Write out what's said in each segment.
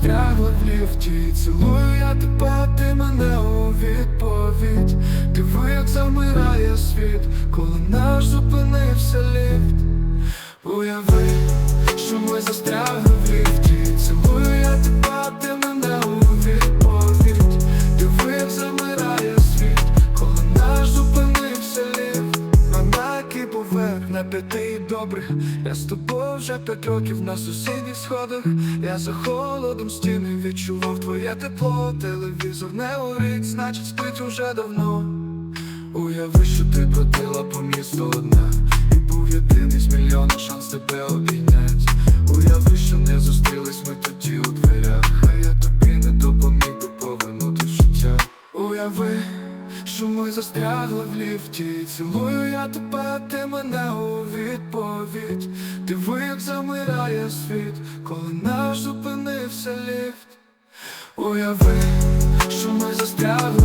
застрягла в ліфті. Цілую я тебе, ти мене у відповідь. Диви, як замирає світ, коли наш зупинився ліфт. Уяви, що ми застрягли Я з тобою вже п'ять років на сусідніх сходах. Я за холодом стіни відчував твоє тепло. Телевізор не горить, значить спить уже давно. Уяви, що ти бродила по місту одна. І був єдиний з мільйона шанс тебе обійнять Уяви, що не зустрілись ми тоді у дверях. А я тобі не допоміг би повернути в життя. Уяви, що ми застрягли в ліфті. Цілую я тебе, ти мене у відповідь. Диви, як замирає світ, коли наш зупинився ліфт. Уяви, що ми застрягли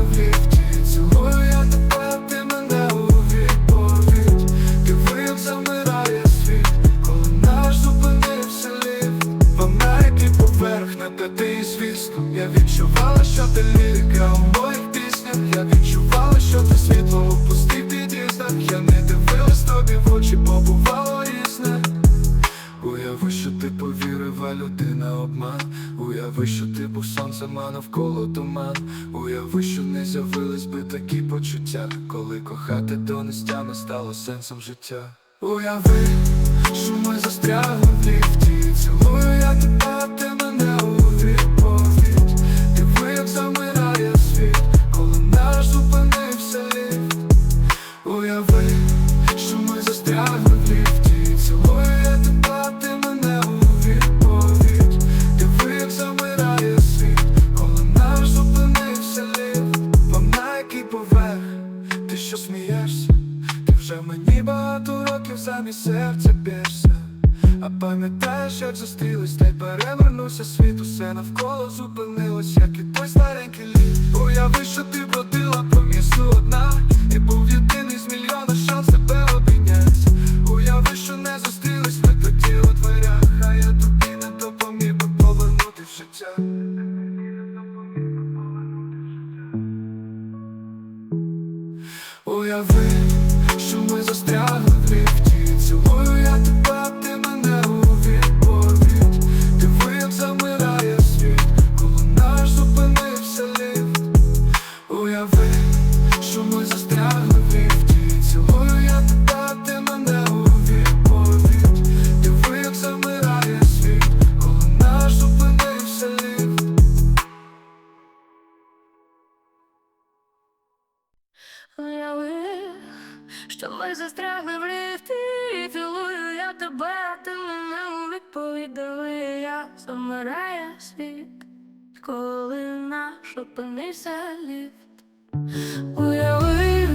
нестями стало сенсом життя. Уяви, що ми застрягли в ліфті. Цілую я тебе, а ти мене у відповідь. Диви, як замирає світ, коли наш зупинився ліфт. Уяви, що ми застрягли в ліфті. Цілую я тебе, ти мене у відповідь. Диви, як замирає світ, коли наш зупинився ліфт. Вам на який поверх, ти що смієшся Ти вже мені багато років замість серця б'єшся. А пам'ятаєш, як зустрілись, та й перевернувся світ. Усе навколо зупинилось, як і той старенький літ Уяви, що ти бродила по місту одна І був єдиний з мільйона шанс тебе обійнять Уяви, що не зустрілись ми тоді у дверях А я тобі не допоміг би повернути в життя. Уяви, що ми застрягли в ліфті І цілую я тебе, ти мене у відповідь Диви, замирає світ, коли наш опинився ліфт. Уяви,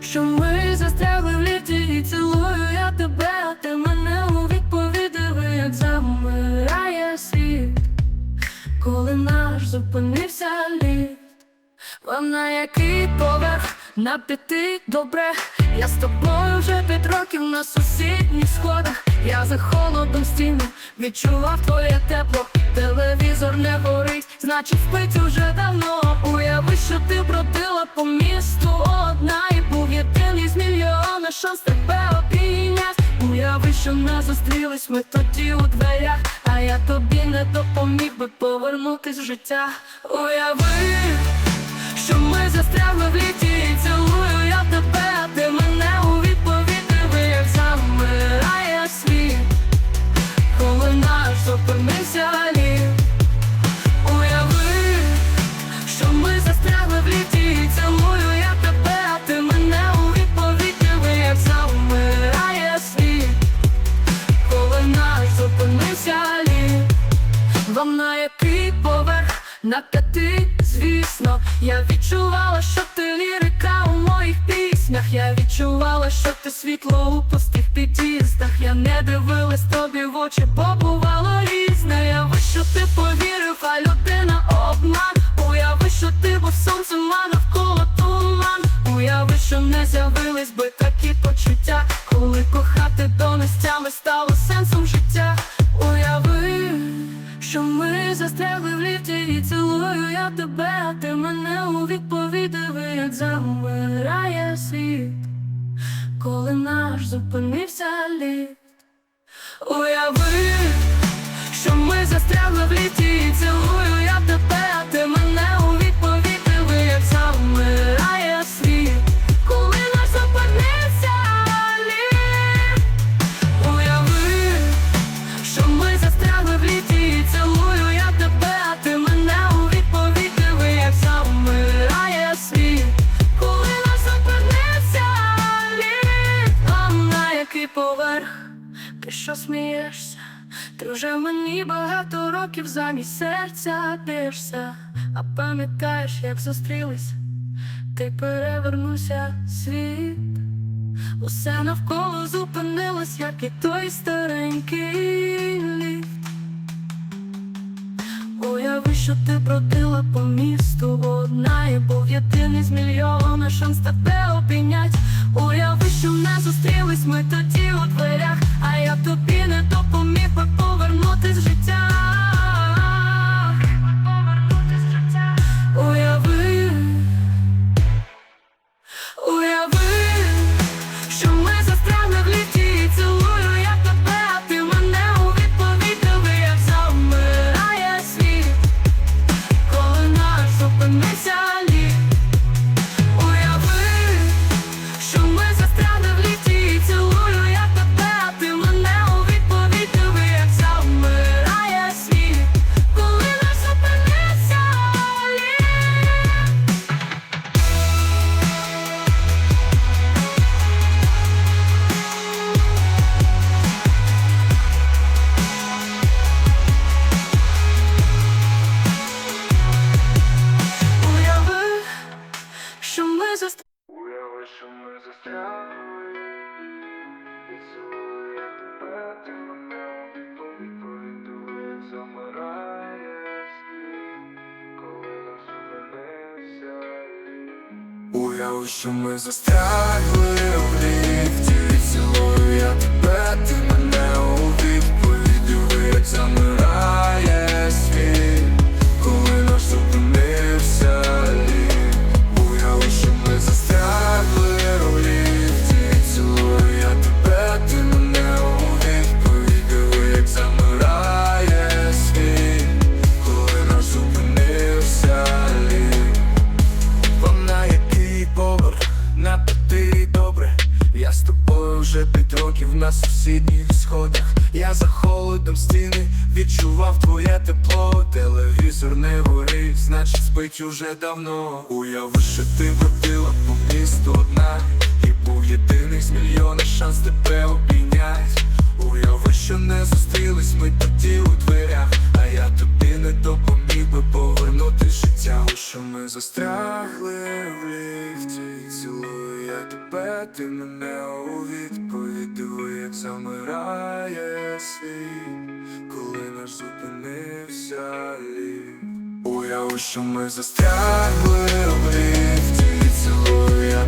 що ми застрягли в ліфті І цілую я тебе, а ти мене у відповідь Диви, як замирає світ, коли наш зупинився ліфт. Вам на який поверх на п'яти добре Я з тобою вже п'ять років на сусідніх сходах. Я за холодом стіну відчував твоє тепло. Телевізор не горить, значить спить уже давно. Уяви, що ти бродила по місту одна І був єдиний з мільйона шанс тебе обійнять Уяви, що не зустрілись ми тоді у дверях А я тобі не допоміг би повернутись в життя. Уяви що ми застрягли в літі і цілую я тебе, що ми застрягли в літі і я тебе, а ти мене у відповідь диви, як замирає світ, коли наш зупинився літ. Вам на який поверх на п'яти, звісно, я відчувала, що ти лірика у моїх піснях. Я відчувала, що ти світло у пустих під'їздах. Я не дивилась тобі в очі, бо бувало різне. Що не років серця дишся, а пам'ятаєш, як зустрілись, ти перевернувся світ. Усе навколо зупинилось, як і той старенький ліфт. Уяви, що ти бродила по місту одна і був єдиний з мільйона шанс тебе обійнять. Уяви, що не зустрілись ми тоді у дверях, а я тобі не допоміг би повернутись в життя. Літ. Уяви, що ми застрягли в ліфті, цілую я тебе, ти мене у відповідь диви, спить уже давно Уяви, що ти бродила по місту одна. І був єдиний з мільйона шанс тебе обійнять Уяви, що не зустрілись ми тоді у дверях. А я тобі не допоміг би повернути життя. У що ми застрягли в ліфті Цілую я тебе, ти мене у відповідь. Диви, як замирає світ Коли наш зупинився Уяви, що ми застрягли в ліфті Цілую я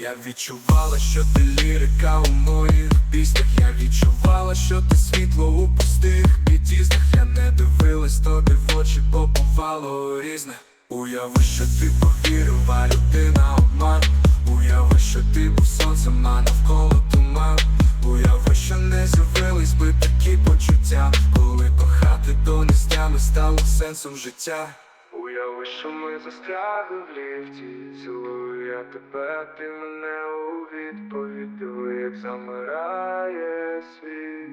я відчувала, що ти лірика у моїх піснях. Я відчувала, що ти світло у пустих під'їздах. Я не дивилась тобі в очі, бо бувало різне. Уяви, що ти повірив, а людина обман. Уяви, що ти був сонцем, а навколо туман. Уяви, що не з'явились би такі почуття Коли кохати до нестями стало сенсом життя Уяви, що ми застрягли в ліфті. Цілую я тебе, ти мене у відповідь. Диви, як замирає світ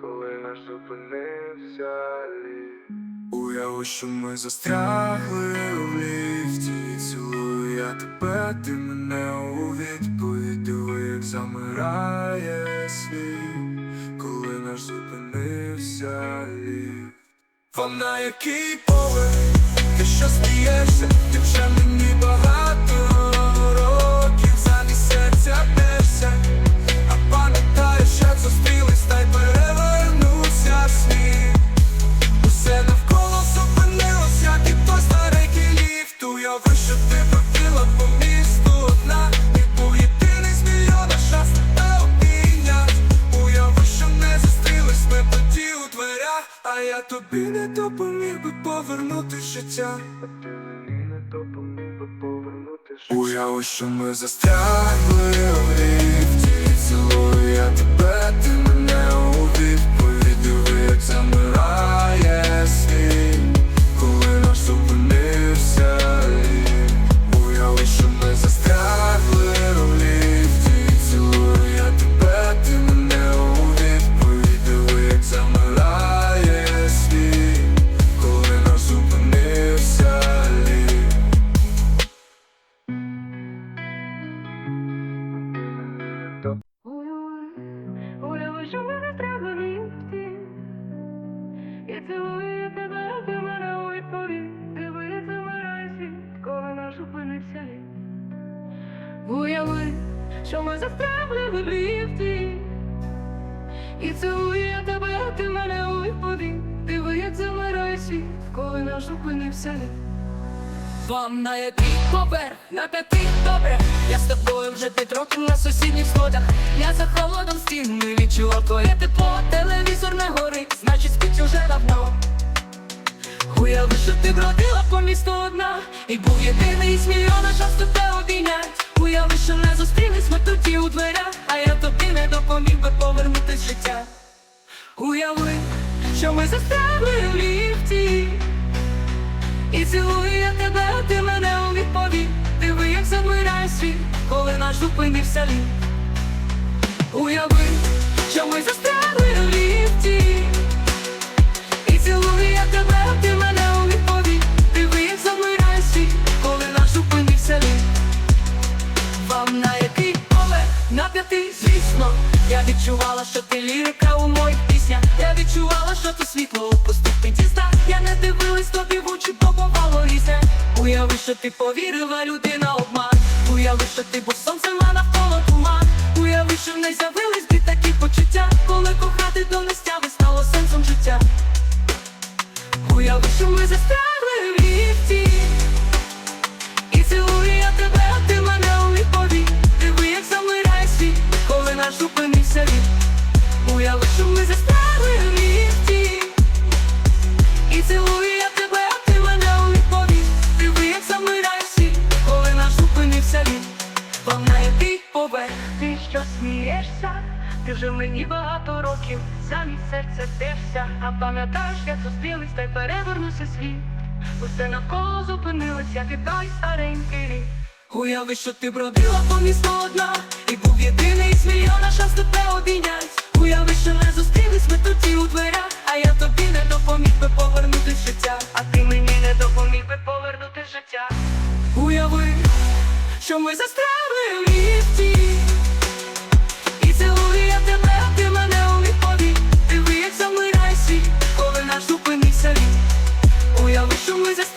Коли наш зупинився літ Уяви, що ми застрягли в ліфті. Цілую я тебе, ти мене у відповідь. Диви, як замирає світ Коли наш зупинився літ вам на який поверх ти що смієшся, ти вже мені повернути життя. Уяви, що ми застрягли в ліфті Цілую я тебе, ти мене у відповідь. Диви, як замирає І цілую тебе, ти мене у відповідь Диви, як замирає коли наш зупинився ліфт Вам на який поверх, на п'ятий добре. Я з тобою вже п'ять років на сусідніх сходах. Я за холодом стін не відчував твоє тепло Телевізор не горить, значить спить уже давно. Уяви, що ти бродила по місту одна? І був єдиний з мільйона шанс тебе обійнять Уяви, що не зустрілись ми тоді у дверях? А я тобі Уяви, що ми застрягли в ліфті. І цілую я тебе, ти мене у відповідь. Диви, як замирає світ, коли наш зупинився літ Уяви, що ми застрягли в ліфті. І цілую я тебе, ти мене у відповідь. Диви, як замирає світ, коли наш зупинився літ Вам на який поверх? На п'ятий, звісно. Я відчувала, що ти лірика у моїх піснях Я відчувала, що ти світло у під'їздах Я не дивилась тобі в очі, бо бувало різне. Уяви, що ти повірила людина обман. Уяви, що ти був сонцем, а навколо туман. Уяви, що в неї з'явились дві такі почуття Коли кохати до нестяви стало сенсом життя. Уяви, що ми застрягли в ліфті вже мені багато років, замість серця дився А пам'ятаєш, як зустрілись, та й перевернувся світ. Усе навколо зупинилось, як і той старенький рік. Уяви, що ти бродила по місту одна І був єдиний з мільйона шанс тебе обійнять. Уяви, що не зустрілись ми тоді у дверях А я тобі не допоміг би повернути життя. А ти мені не допоміг би повернути життя. Уяви, що ми застрягли в ліфті світ, Уяви, що ми застрягли